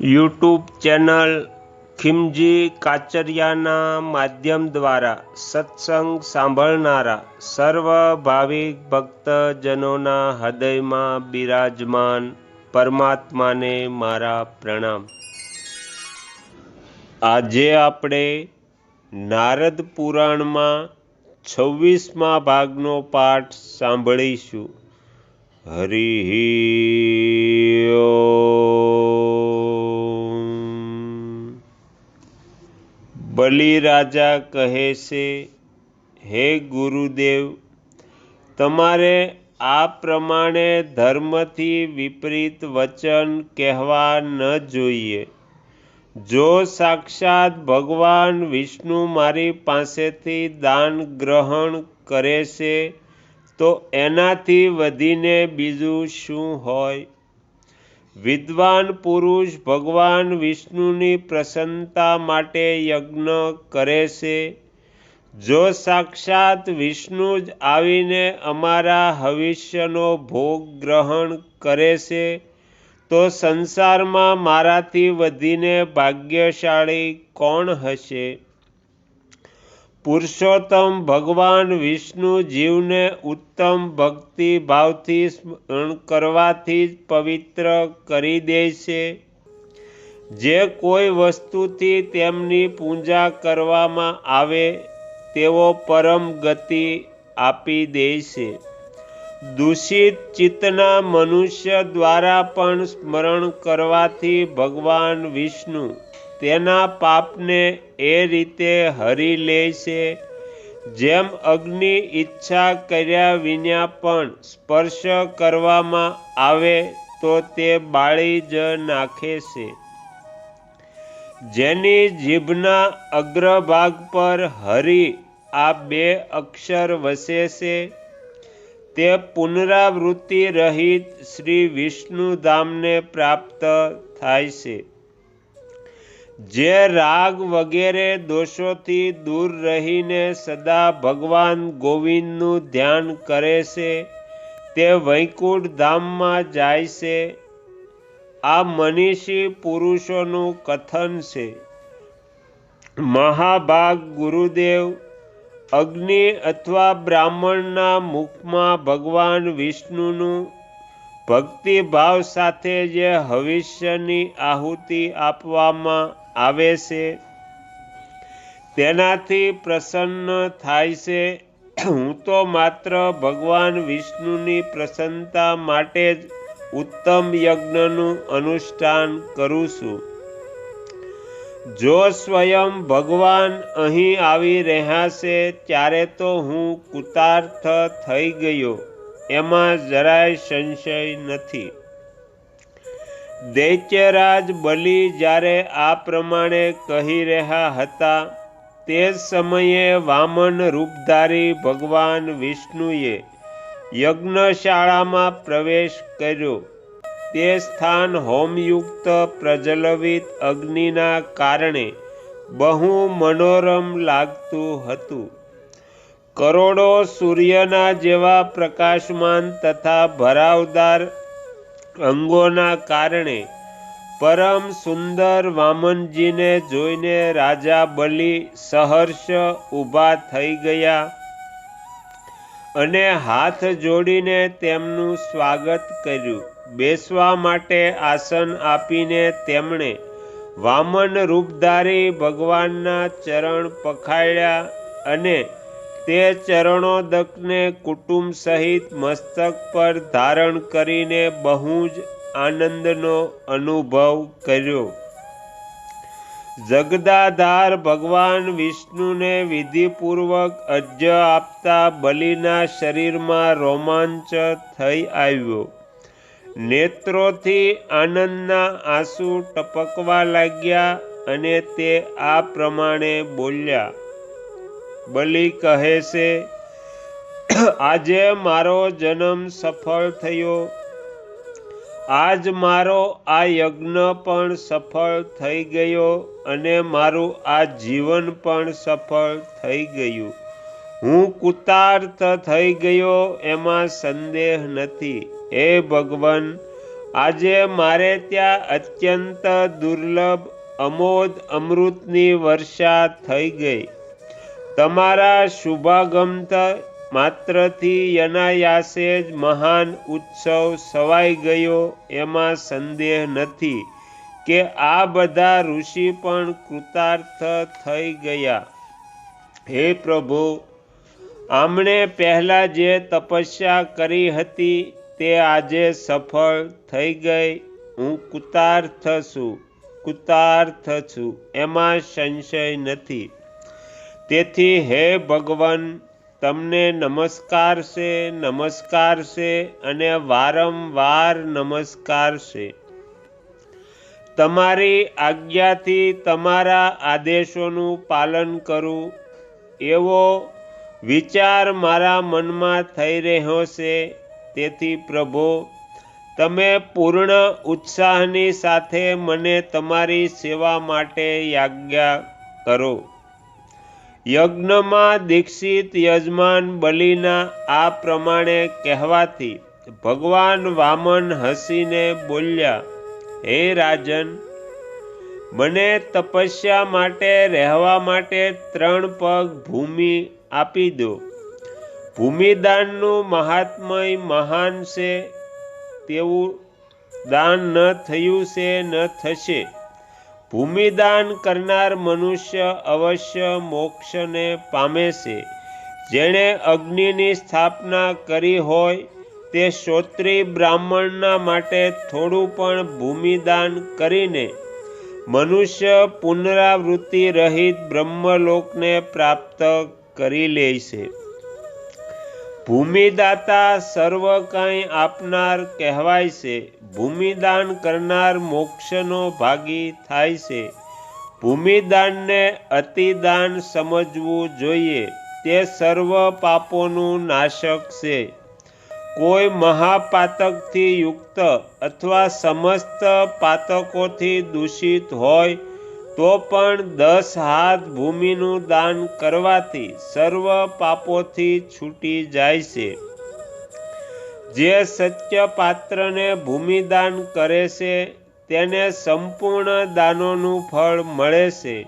YouTube channel ખિમજી કાચરિયાના માધ્યમ દ્વારા સત્સંગ સાંભળનારા સર્વ ભાવિક ભક્તજનોના હૃદયમાં બિરાજમાન પરમાત્માને મારા પ્રણામ. આજે આપણે નારદ પુરાણમાં છવ્વીસમા ભાગનો પાઠ સાંભળીશું. હરિ બલિરાજા કહે છે, હે ગુરુદેવ, તમારે આ પ્રમાણે ધર્મથી વિપરીત વચન કહેવા ન જોઈએ. જો સાક્ષાત ભગવાન વિષ્ણુ મારી પાસેથી દાન ગ્રહણ કરે છે, તો એનાથી વધીને બીજું શું હોય? વિદ્વાન પુરુષ ભગવાન વિષ્ણુની પ્રસન્નતા માટે યજ્ઞ કરે છે. જો સાક્ષાત વિષ્ણુ જ આવીને અમારા હવિષ્યનો ભોગ ગ્રહણ કરે છે, તો સંસારમાં મારાથી વધીને ભાગ્યશાળી કોણ હશે? પુરુષોત્તમ ભગવાન વિષ્ણુ જીવને ઉત્તમ ભક્તિ ભાવથી સ્મરણ કરવાથી જ પવિત્ર કરી દે છે. જે કોઈ વસ્તુથી તેમની પૂજા કરવામાં આવે તેવો પરમ ગતિ આપી દે છે. દૂષિત ચિત્તના મનુષ્ય દ્વારા પણ સ્મરણ કરવાથી ભગવાન વિષ્ણુ તેના પાપને એ રીતે હરી લે છે. જેમ અગ્નિ ઈચ્છા કર્યા વિના પણ સ્પર્શ કરવામાં આવે તો તે બાળી જ નાખે છે. જેની જીભના અગ્રભાગ પર હરી આ બે અક્ષર વસે છે. તે પુનરાવૃત્તિ રહિત શ્રી વિષ્ણુધામને પ્રાપ્ત થાય છે. જે રાગ વગેરે દોષોથી દૂર રહીને સદા ભગવાન ગોવિંદનું ધ્યાન કરે છે, તે વૈકુંઠ ધામમાં જાય છે. આ મનીષી પુરુષોનું કથન છે. મહાભાગ ગુરુદેવ, અગ્નિ અથવા બ્રાહ્મણના મુખમાં ભગવાન વિષ્ણુનું ભક્તિભાવ સાથે જે હવિષ્યની આહુતિ આપવામાં આવે છે. તેનાથી પ્રસન્ન થાય છે. હું તો માત્ર ભગવાન વિષ્ણુની પ્રસન્નતા માટે જ ઉત્તમ યજ્ઞનું અનુષ્ઠાન કરું છું. જો સ્વયં ભગવાન અહીં આવી રહ્યા છે, ત્યારે તો હું કૃતાર્થ થઈ ગયો. એમાં જરાય સંશય નથી. દૈત્યરાજ બલિ જ્યારે આ પ્રમાણે કહી રહ્યા હતા, તે સમયે વામન રૂપધારી ભગવાન વિષ્ણુએ યજ્ઞશાળામાં પ્રવેશ કર્યો. તે સ્થાન હોમયુક્ત પ્રજ્વલિત અગ્નિના કારણે બહુ મનોરમ લાગતું હતું. કરોડો સૂર્યના જેવા પ્રકાશમાન તથા ભરાવદાર અંગોના કારણે પરમ સુંદર વામનજીને જોઈને રાજા બલિ સહર્ષ ઊભા થઈ ગયા અને હાથ જોડીને તેમનું સ્વાગત કર્યું. બેસવા માટે આસન આપીને તેમણે વામન રૂપધારી ભગવાનના ચરણ પખાડ્યા અને તે ચરણોદકને કુટુંબ સહિત મસ્તક પર ધારણ કરીને બહુ જ આનંદનો અનુભવ કર્યો. જગદાધાર ભગવાન વિષ્ણુને વિધિપૂર્વક અજ્ય આપતા બલિના શરીરમાં રોમાંચ થઈ આવ્યો. નેત્રોથી આનંદના આંસુ ટપકવા લાગ્યા અને તે આ પ્રમાણે બોલ્યા. બલિ કહે છે, આજે મારો જન્મ સફળ થયો. આજ મારો આ યજ્ઞ પણ સફળ થઈ ગયો અને મારું આ જીવન પણ સફળ થઈ ગયું. હું કૃતાર્થ થઈ ગયો એમાં સંદેહ નથી. હે ભગવાન, આજે મારે ત્યાં અત્યંત દુર્લભ અમોદ અમૃતની વર્ષા થઈ ગઈ. તમારા શુભાગમત માત્રથી યનાયાસે જ મહાન ઉત્સવ સવાઈ ગયો, એમાં સંદેહ નથી કે આ બધા ઋષિ પણ કૃતાર્થ થઈ ગયા. હે પ્રભુ, આમણે પહેલાં જે તપસ્યા કરી હતી તે આજે સફળ થઈ ગઈ. હું કૃતાર્થ છું કૃતાર્થ છું, એમાં સંશય નથી. તેથી હે ભગવાન, તમને નમસ્કાર છે નમસ્કાર છે અને વારંવાર નમસ્કાર છે તમારી આજ્ઞાથી તમારા આદેશોનું પાલન કરું. એવો વિચાર મારા મનમાં થઈ રહ્યો છે. તેથી પ્રભો, તમે પૂર્ણ ઉત્સાહની સાથે મને તમારી સેવા માટે યાજ્ઞા કરો. યજ્ઞમાં દીક્ષિત યજમાન બલિના આ પ્રમાણે કહેવાથી ભગવાન વામન હસીને બોલ્યા, હે રાજન, મને તપસ્યા માટે રહેવા માટે ત્રણ પગ ભૂમિ આપી દો. ભૂમિદાનનું મહાત્મય મહાન છે, તેવું દાન ન થયું છે, ન થશે. ભૂમિદાન કરનાર મનુષ્ય અવશ્ય મોક્ષને પામે છે. જેણે અગ્નિની સ્થાપના કરી હોય તે શ્રોત્રી બ્રાહ્મણના માટે થોડું પણ ભૂમિદાન કરીને મનુષ્ય પુનરાવૃત્તિ રહિત બ્રહ્મલોકને પ્રાપ્ત કરી લે છે. ભૂમિદાતા સર્વ કાંઈ આપનાર કહેવાય છે. ભૂમિદાન કરનાર મોક્ષનો ભાગી થાય છે. ભૂમિદાનને અતિદાન સમજવું જોઈએ. તે સર્વ પાપોનું નાશક છે. કોઈ મહાપાતકથી યુક્ત અથવા સમસ્ત પાતકોથી દૂષિત હોય તો પણ દસ હાથ ભૂમિનું દાન કરવાથી સર્વ પાપોથી છૂટી જાય છે. જે સત્ય પાત્રને ભૂમિદાન કરે છે, તેને સંપૂર્ણ દાનોનું ફળ મળે છે.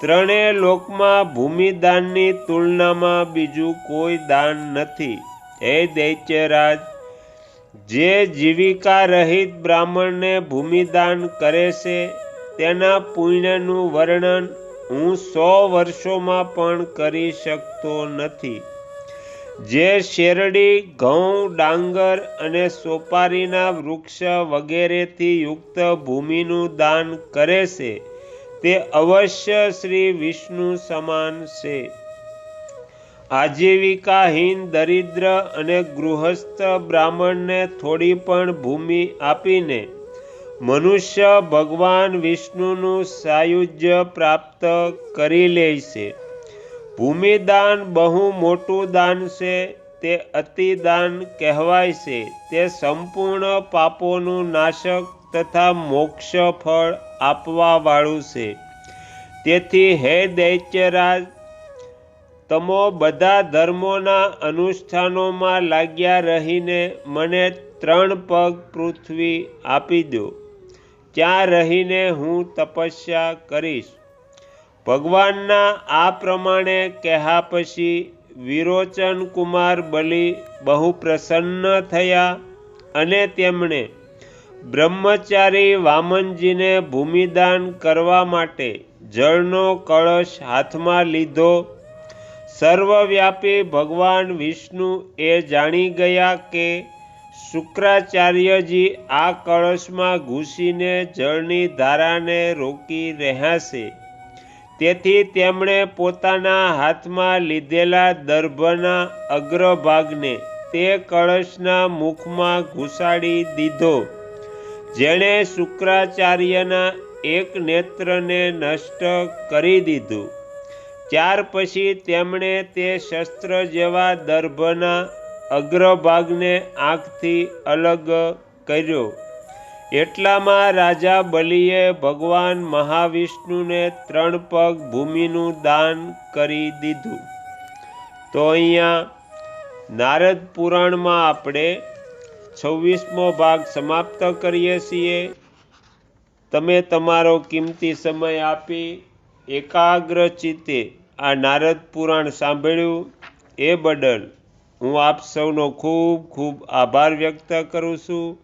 ત્રણેય લોકમાં ભૂમિદાનની તુલનામાં બીજું કોઈ દાન નથી. હે દૈત્યરાજ, જે જીવિકા રહિત બ્રાહ્મણને ભૂમિદાન કરે છે તેના પુણ્યનું વર્ણન હું સો વર્ષોમાં પણ કરી શકતો નથી. જે શેરડી, ઘઉં, ડાંગર અને સોપારીના વૃક્ષ વગેરેથી યુક્ત ભૂમિનું દાન કરે છે, તે અવશ્ય શ્રી વિષ્ણુ સમાન છે. આજીવિકાહીન દરિદ્ર અને ગૃહસ્થ બ્રાહ્મણને થોડી પણ ભૂમિ આપીને મનુષ્ય ભગવાન વિષ્ણુનું સાયુજ્ય પ્રાપ્ત કરી લે છે. ભૂમિદાન બહુ મોટું દાન છે, તે અતિદાન કહેવાય છે. તે સંપૂર્ણ પાપોનું નાશક તથા મોક્ષ ફળ આપવાવાળું છે. તેથી હે દૈત્યરાજ, તમો બધા ધર્મોના અનુષ્ઠાનોમાં લાગ્યા રહીને મને ત્રણ પગ પૃથ્વી આપી દો. ત્યાં રહીને હું તપસ્યા કરીશ. ભગવાનના આ પ્રમાણે કહ્યા પછી વિરોચન કુમાર બલિ બહુ પ્રસન્ન થયા અને તેમણે બ્રહ્મચારી વામનજીને ભૂમિદાન કરવા માટે જળનો કળશ હાથમાં લીધો. સર્વવ્યાપી ભગવાન વિષ્ણુ એ જાણી ગયા કે શુક્રાચાર્યજી આ કળશમાં ઘૂસીને જળની ધારાને રોકી રહ્યા છે તેથી તેમણે પોતાના હાથમાં લીધેલા દર્ભના અગ્રભાગને તે કળશના મુખમાં ઘૂસાડી દીધો. જેણે શુક્રાચાર્યના એક નેત્રને નષ્ટ કરી દીધું. ત્યાર પછી તેમણે તે શસ્ત્ર જેવા દર્ભના અગ્રભાગને આંખથી અલગ કર્યો. એટલામાં રાજા બલિએ ભગવાન મહાવિષ્ણુને ત્રણ પગ ભૂમિનું દાન કરી દીધું. તો અહીંયા નારદ પુરાણમાં આપણે છવ્વીસમો ભાગ સમાપ્ત કરીએ છીએ. તમે તમારો કિંમતી સમય આપી એકાગ્ર ચિત્તે આ નારદ પુરાણ સાંભળ્યું. એ બદલ હું આપ સૌનો ખૂબ ખૂબ આભાર વ્યક્ત કરું છું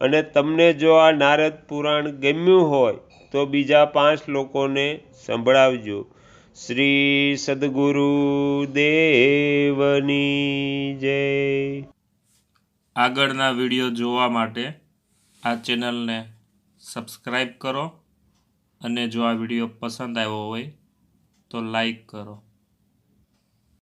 અને તમને જો આ નારદ પુરાણ ગમ્યું હોય તો બીજા પાંચ લોકોને સંભળાવજો. શ્રી સદગુરુ દેવની જય. આગળના વીડિયો જોવા માટે આ ચેનલને સબસ્ક્રાઈબ કરો અને જો આ વીડિયો પસંદ આવ્યો હોય તો લાઈક કરો.